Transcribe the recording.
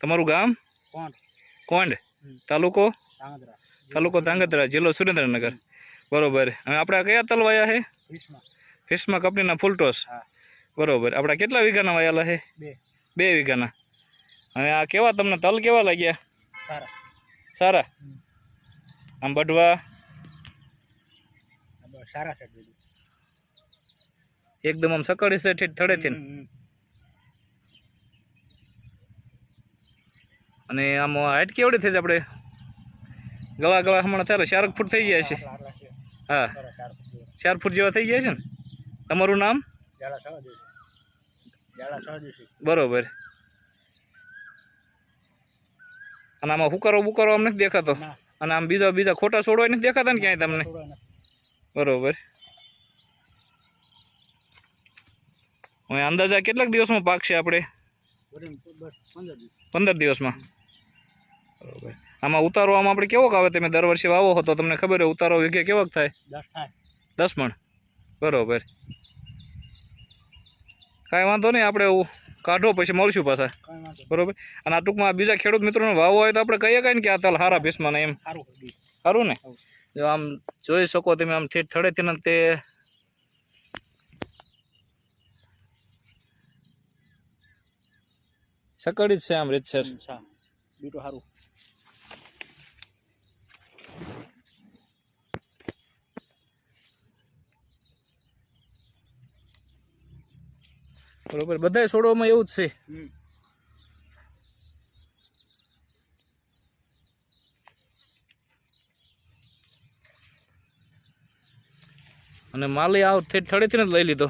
તમારું ગામ? કોણ કોંડ. હમ. તાલુકો? ધાંગધ્રા. તાલુકો ધાંગધ્રા જિલ્લો સુરેન્દ્રનગર. બરોબર. અને આપણે કયા તલ વાયા છે વીસમાં ફિશમાં કંપનીના ફૂલ ટોસ. હા. બરોબર. આપણા કેટલા વીઘાના વાયેલા છે બે. બે વીઘાના. અને આ કેવા તમને તલ કેવા લાગ્યા? સારા. સારા? હમ. આમ બઢવા? આ બસ સારા છે બીજું એકદમ આમ સકડી છે ઠીક થડેથી અને આમ હાઇટ કેવડી થઈ છે આપણે. ગળા ગળા હમણાં થાય ચાર ફૂટ થઈ ગયા છે. છે હા. ચાર ફૂટ જેવા. થઈ ગયા છે ને? તમારું નામ? બરોબર. અને આમાં હુકારો બુકારો આમ નથી દેખાતો? અને આમ બીજા બીજા ખોટા છોડવા નથી દેખાતા ને ક્યાંય તમને? બરોબર. અંદાજા કેટલાક દિવસમાં આપણે? બસ પંદર દિવસ. પંદર દિવસમાં? બરોબર. આમાં ઉતારો આમ આપણે કેવોક આવે તમે દર વર્ષે વાવો હો તો તમને ખબર હોય ઉતારો વીઘે કેવોક થાય? દસ મણ. બરોબર. કાંઈ વાંધો નહીં આપણે કાઢો પછી મળશું પાછા. બરોબર? અને આ ટૂંકમાં બીજા ખેડૂત મિત્રોને વાવો હોય તો આપણે કહીએ કાંઈ ને કે આ તાલ હારા ભીસમાં એમ. સારું ને? જો આમ જોઈ શકો તમે આમ ઠેઠ થડેથી ને તે સકડી જ છે આમ રીતસર. બીટું સારું બરોબર. બધાય છોડવામાં એવું જ છે. અને માલી આવ ઠેઠ થડેથી જ લઈ લીધો.